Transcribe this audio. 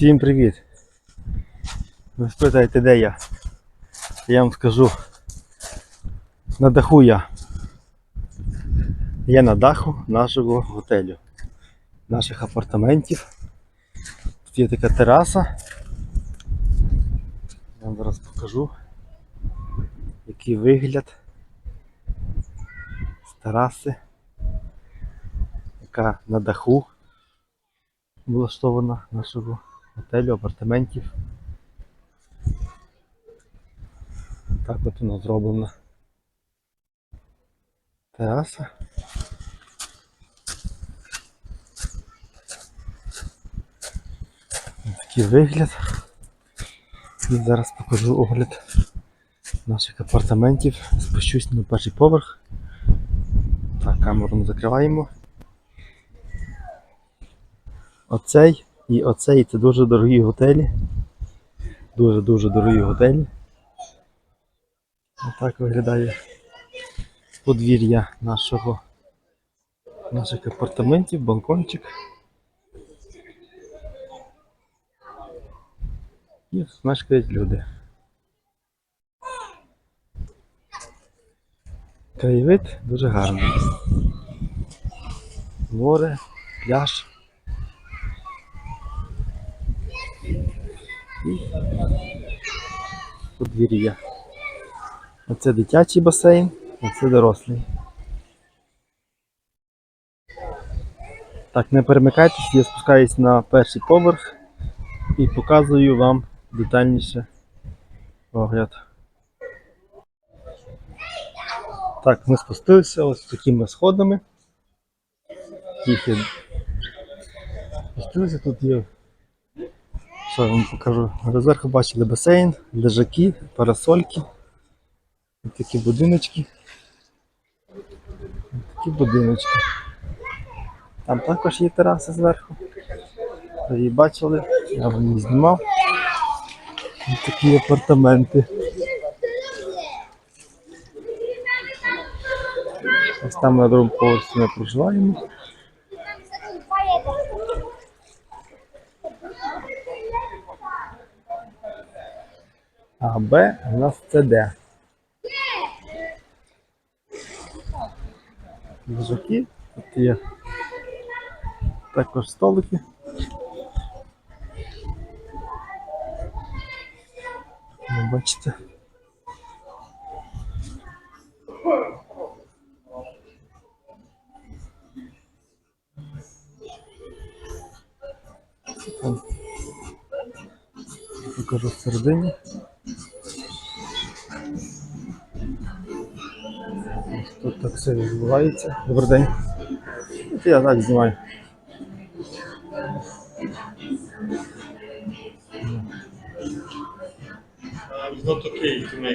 Всім привіт! Ви спитаєте, де я? Я вам скажу. На даху я. Я на даху нашого готелю, наших апартаментів. Тут є така тераса. Я вам зараз покажу, який вигляд з тераси, яка на даху влаштована нашого готелю, апартаментів. Так от воно зроблено. Тераса. Такий вигляд. І зараз покажу огляд наших апартаментів. Спущусь на перший поверх. Так, камеру ми закриваємо. Оцей і оцей це дуже дорогі готелі. Дуже-дуже дорогі готелі. Отак виглядає подвір'я нашого наших апартаментів, балкончик. І мешкають люди. Краєвид дуже гарний. Море, пляж. І подвір'я. Оце дитячий басейн, а це дорослий. Так, не перемикайтесь, я спускаюсь на перший поверх і показую вам детальніше огляд. Так, ми спустилися ось такими сходами. Спустилися, тут є. Що я вам покажу? Зверху бачили басейн, лежаки, парасольки. Ось такі будиночки. Ось Такі будиночки. Там також є тераса зверху. Ви її бачили, я вам її знімав. Ось такі апартаменти. Ось там на другому поверсі ми проживаємо. А Б у нас це Д. Лежаки, тут є також столики. Ви бачите. Покажу всередині. Ось Тут так все відбувається. Добрий день. От Я так знімаю. It's not okay to make